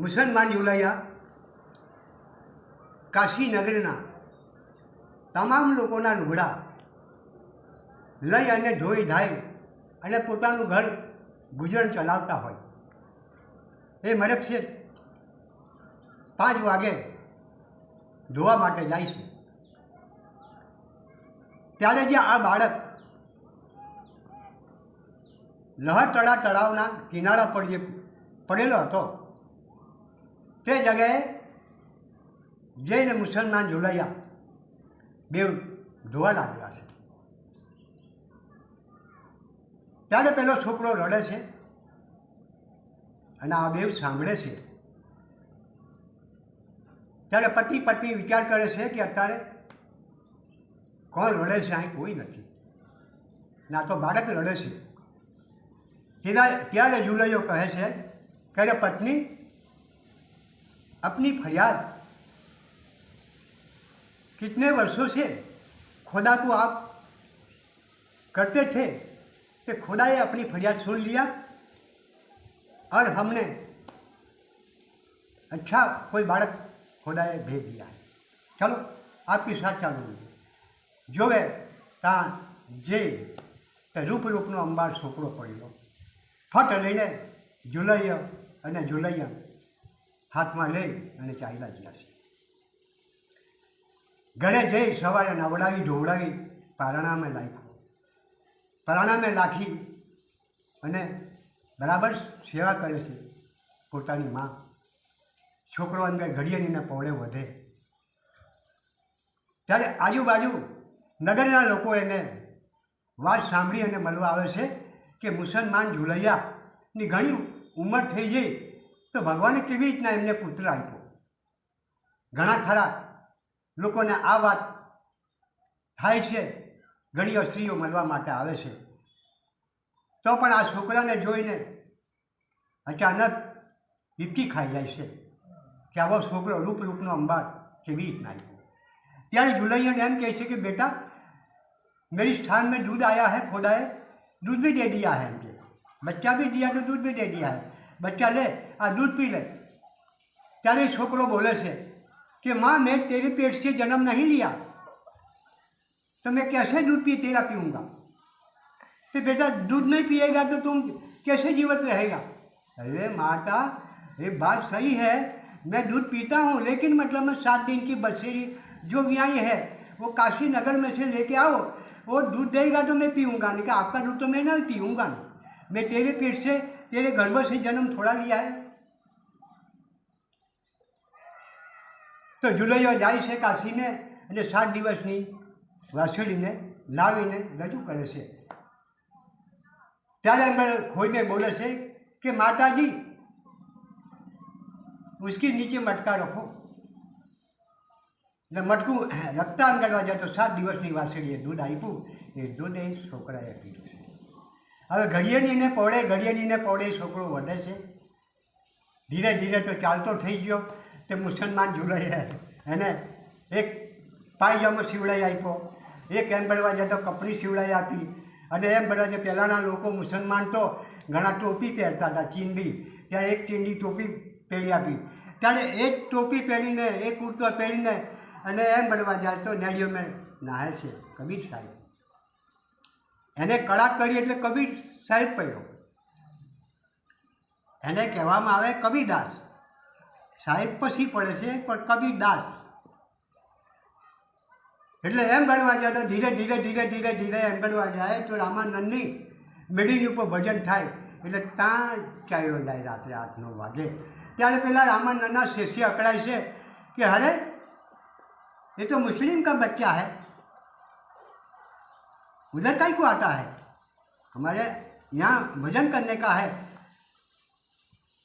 મુસલમાન યુલૈયા કાશી નગરના તમામ લોકોના લુગડા લઈ અને ધોઈ ધાઈ અને પોતાનું ઘર ગુજરાન ચલાવતા હોય. એ મરક છે. પાંચ વાગે ધોવા માટે જાય છે. ત્યારે જે આ બાળક લહરતળા તળાવના કિનારા પર જે પડેલો હતો તે જગ્યાએ જઈને મુસલમાન જોડાયા બે ધોવા લાગેલા છે. ત્યારે પેલો છોકરો રડે છે અને આ બેવ સાંભળે છે. ત્યારે પતિ પત્ની વિચાર કરે છે કે અત્યારે કોણ રડે છે, અહીં કોઈ નથી. ના તો બાળક રડે છે. તેના ત્યારે જુલૈયો કહે છે, કે પત્ની अपनी फरियाद कितने वर्षों से खुदा को आप करते थे कि खुदा ने अपनी फरियाद सुन लिया और हमने अच्छा कोई बालक खुदा ने भेज दिया है चलो आपकी साथ चालू होगी જો એ ત્યાં જે તે રૂપ રૂપનો અંબાર છોકરો પડ્યો ફટ લઈને જુલૈયા અને જુલૈયા હાથમાં લઈ અને ચાલ્યા ગયા છે. ઘરે જઈ સવારે નવડાવી ઢોવડાવી પારણામાં લાખ્યું. પારણામાં લાખી અને બરાબર સેવા કરે છે પોતાની માં. છોકરો અંદર ઘડિયાળીને પહોળે વધે. ત્યારે આજુબાજુ નગરના લોકો એને વાત સાંભળી અને મળવા આવે છે કે મુસલમાન ઝુલૈયાની ઘણી ઉંમર થઈ ગઈ. તો ભગવાને કેવી રીતના એમને પુત્ર આપ્યો ઘણા ખરા લોકોને આ વાત થાય છે ઘણી સ્ત્રીઓ મળવા માટે આવે છે તો પણ આ છોકરાને જોઈને અચાનક હિપકી ખાઈ જાય છે કે આવો છોકરો રૂપ રૂપનો અંબાર કેવી રીતના આવ્યો ત્યારે जुलैया एम કહે છે कि बेटा मेरी स्थान में दूध आया है खुदा है दूध भी दे दिया है मुझे बच्चा भी दिया तो दूध भी दे दिया है बच्चा ले आ दूध पी ले ત્યારે એ છોકરો બોલે છે कि माँ मैं तेरे पेट से जन्म नहीं लिया तो मैं कैसे दूध पी तेरा पीऊँगा तो बेटा दूध नहीं पिएगा तो तुम कैसे जीवित रहेगा अरे माता ये बात सही है मैं दूध पीता हूँ लेकिन मतलब मैं सात दिन की बसेरी जो ब्याई है वो काशी नगर में से लेके आओ वो दूध देगा तो मैं पीऊँगा नहीं कहा आपका दूध तो मैं नहीं पीऊँगा नहीं मैं तेरे पेट से तेरे गर्भ से जन्म थोड़ा लिया है तो जुलाइयों जाए से काशी ने अच्छे सात दिवस वसड़ी ने लाई रजू करे तेरे अंदर खोई ने बोले से कि माता जी उसकी नीचे मटका रखो ने मटकू रखता अंदर जाए तो सात दिवस वसड़ी दूध आप दूध छोकरा पी हमें घड़ियनी पौड़े घड़ियनी पौड़े छोकरो वे धीरे धीरे तो चाल तो थी गया તે મુસલમાન જોડાઈ એને એક પાયજામો સિવડાઈ આપ્યો. એક એમ બળવા જાય તો કપડી સિવડાઈ આપી. અને એમ બધા જે પહેલાંના લોકો મુસલમાન તો ઘણા ટોપી પહેરતા હતા, ચીંડી. ત્યાં એક ચીંડી ટોપી પહેરી આપી. ત્યારે એક ટોપી પહેરીને, એક કુર્તો પહેરીને અને એમ બનવા જાય તો નળીઓમાં નાહે છે, કબીર સાહેબ. એને કળા કરી એટલે કબીર સાહેબ પડ્યો. એને કહેવામાં આવે કબીરદાસ. સાહેબ પછી પડે છે પણ કબીરદાસ એટલે એમ ગણવા જાય તો ધીરે ધીરે ધીરે ધીરે ધીરે એમ ગણવા જાય તો રામાનંદની મેળીની ઉપર ભજન થાય એટલે ત્યાં ચાલ્યો જાય રાત્રે આઠ નવ વાગે ત્યારે પેલા રામાનંદના શિષ્ય અકળાય છે કે અરે ये तो मुस्लिम का बच्चा है उधर का ही को आता है हमारे यहाँ भजन करने का है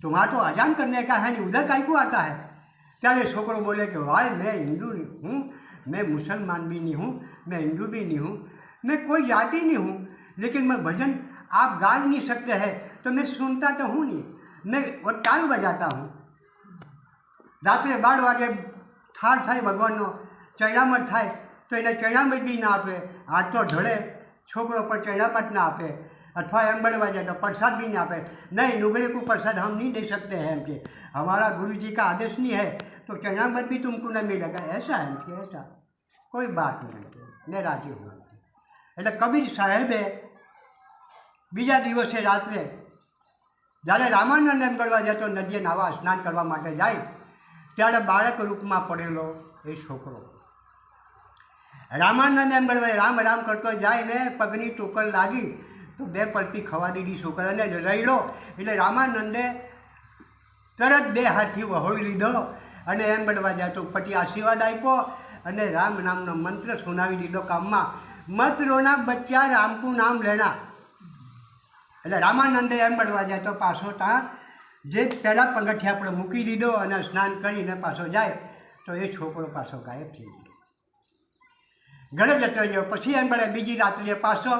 तुम्हारा तो अजान करने का है नहीं उधर का ही को आता है ત્યારે છોકરો બોલે કે ભાઈ मैं हिंदू नहीं हूँ मैं मुसलमान भी नहीं हूँ मैं हिंदू भी नहीं हूँ मैं कोई जाति नहीं हूँ लेकिन मैं भजन आप गा ही नहीं सकते हैं तो मैं सुनता तो हूँ नहीं मैं वो ताल बजाता हूँ રાત્રે બાર વાગે ઠાર થાય ભગવાનનો ચૈણામત થાય તો એને ચૈણામત બી ના આપે હાથ તો ઢળે છોકરો પણ ચૈણામત ના આપે अथवा एम बढ़वा जाए तो प्रसाद भी नहीं आपे नहीं नुगरे को प्रसाद हम नहीं दे सकते हैं हमके हमारा गुरु जी का आदेश नहीं है तो चरणामृत भी तुमको न मिलेगा ऐसा है हमके ऐसा કોઈ વાત નહીં કે ને રાજી હું એટલે કબીર સાહેબે બીજા દિવસે રાત્રે જ્યારે રામાનંદ એમ કરવા જતો નદીએ નાવા સ્નાન કરવા માટે જાય ત્યારે બાળક રૂપમાં પડેલો એ છોકરો રામાનંદ એમ કરવા રામ રામ કરતો જાય ને પગની ટોકર લાગી તો બે પડતી ખવા દીધી છોકરાને રડ્યો એટલે રામાનંદે તરત બે હાથથી વહોળી લીધો અને એમ બનવા જાય તો ઉપરથી આશીર્વાદ આપ્યો અને રામ નામનો મંત્ર સુનાવી દીધો કામમાં. મત રોના બચ્ચા રામકું નામ લેણા. એટલે રામાનંદે એમ બનવા જાય તો પાછો ત્યાં જે પહેલાં પગથિયા આપણે મૂકી દીધો અને સ્નાન કરીને પાછો જાય તો એ છોકરો પાછો ગાયબ થઈ ગયો. ઘરે જતો રહ્યો. પછી એમ બને બીજી રાત્રે પાછો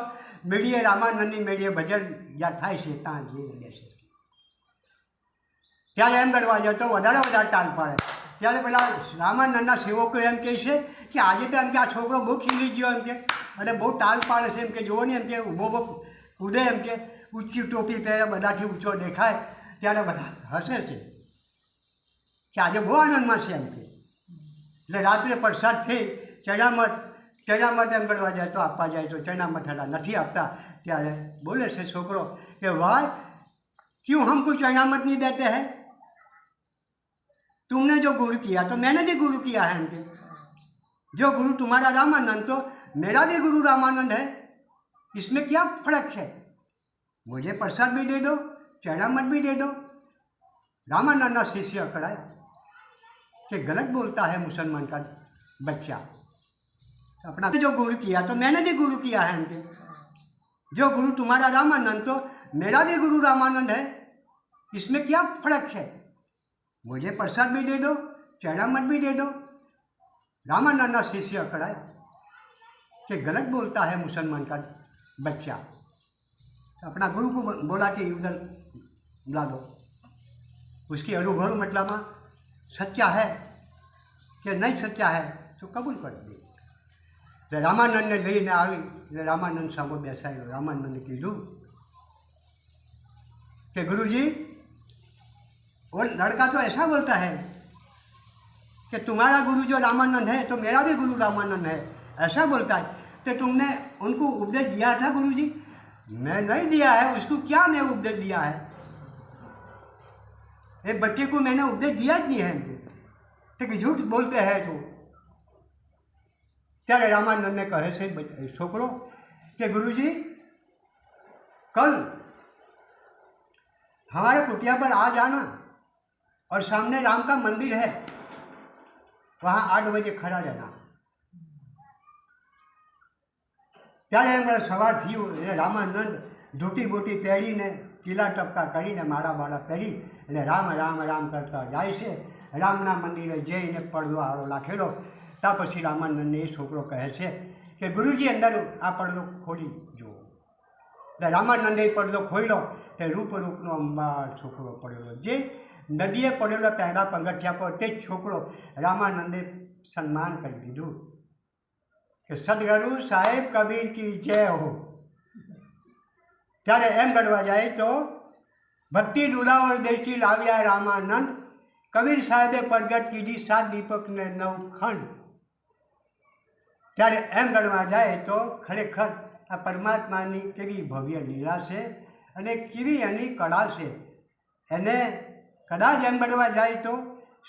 મેળીએ, રામાનંદની મેળીએ ભજન જ્યાં થાય છે ત્યાં જઈને બેસે ત્યારે એમ કરવા જાય તો વધારે વધારે તાલ પાડે. ત્યારે પેલા રામાનંદના સેવકો એમ કહે છે કે આજે તો એમ કે આ છોકરો બહુ ખીલી ગયો એમ કે, અને બહુ તાલ પાડે છે એમ કે, જુઓ ને એમ કે, ઊભો બહુ કૂદે એમ કે, ઊંચી ટોપી પહેરે, બધાથી ઊંચો દેખાય. ત્યારે બધા હસે છે કે આજે બહુ આનંદમાં છે એમ કે. એટલે રાત્રે પ્રસાદ થઈ ચણામઠ ચણામઠ એમ કરવા જાય તો આપવા જાય તો ચણામઠ હતા નથી આપતા ત્યારે બોલે છે છોકરો કે ભાઈ क्यों हमको चरणामत नहीं देते हैं तुमने जो गुरु किया तो मैंने भी गुरु किया है इनके जो गुरु तुम्हारा रामानंद तो मेरा भी गुरु रामानंद है इसमें क्या फर्क है मुझे प्रसाद भी दे दो चरणामत भी दे दो रामानंद शिष्य अकड़ाया कि गलत बोलता है मुसलमान का बच्चा अपना जो गुरु किया तो मैंने भी गुरु किया है इनके जो गुरु तुम्हारा रामानंद तो मेरा भी गुरु रामानंद है। इसमें क्या फ़र्क है? मुझे प्रसाद भी दे दो चरणामत भी दे दो। रामानंद शिष्य अकड़ाया कि गलत बोलता है मुसलमान का बच्चा। अपना गुरु को बोला कि उधर बुला दो। उसकी अनुभव मतलब सच्चा है कि नहीं सच्चा है तो कबूल कर दे। तो रामानंद ने લઈને આવી એટલે રામાનંદ સામે બેસાડ્યો રામાનંદે કીધું कि गुरुजी वो लड़का तो ऐसा बोलता है कि तुम्हारा गुरु जो रामानंद है तो मेरा भी गुरु रामानंद है ऐसा बोलता है तो तुमने उनको उपदेश दिया था गुरुजी मैं नहीं दिया है उसको क्या मैं उपदेश दिया है एक बच्चे को मैंने उपदेश दिया ही नहीं है तो कि झूठ बोलते हैं तो ત્યારે રામાનંદને કહે છે બચ- છોકરો કે गुरुजी कल हमारे कुटिया पर आ जाना और सामने राम का मंदिर है वहाँ आठ बजे खड़ा रहना ત્યારે એમ સવાર થયું એટલે રામાનંદ ધોતી બોટી પહેરીને ટીલા ટપકા કરીને માળા બાળા પહેરી એટલે રામ રામ રામ કરતા જાય છે રામના મંદિરે જઈને પડદો આડો નાખેલો ત્યાં પછી રામાનંદને એ છોકરો કહે છે કે ગુરુજી અંદર આ પડદો ખોલી જુઓ એટલે રામાનંદે એ પડદો ખોલ્યો તે રૂપ રૂપનો અંબાર છોકરો પડેલો જે નદીએ પડેલો પહેલાં પગથિયા પર તે જ છોકરો રામાનંદે સન્માન કરી દીધું કે સદગુરુ સાહેબ કબીર કી જય હો ત્યારે એમ ગણવા જાય તો ભક્તિ ડુલાવર દેશી લાવ્યા રામાનંદ કબીર સાહેબે પ્રગટ કીધી સાત દીપકને નવ ખંડ ત્યારે એમ ગણવા જાય તો ખરેખર આ પરમાત્માની કેવી ભવ્ય લીલા છે અને કેવી એની કળા છે. એને કદાચ એમ ગણવા જાય તો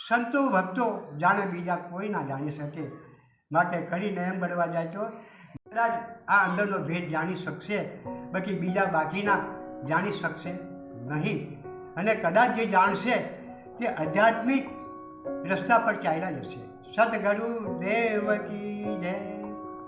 સંતો ભક્તો જાણે બીજા કોઈ ના જાણી શકે. માટે કરીને એમ ગણવા જાય તો કદાચ આ અંદરનો ભેદ જાણી શકશે, બાકી બીજા બાકીના જાણી શકશે નહીં. અને કદાચ જે જાણશે તે આધ્યાત્મિક રસ્તા પર ચાલ્યા જશે. સદગુરુ દેવ કી જય.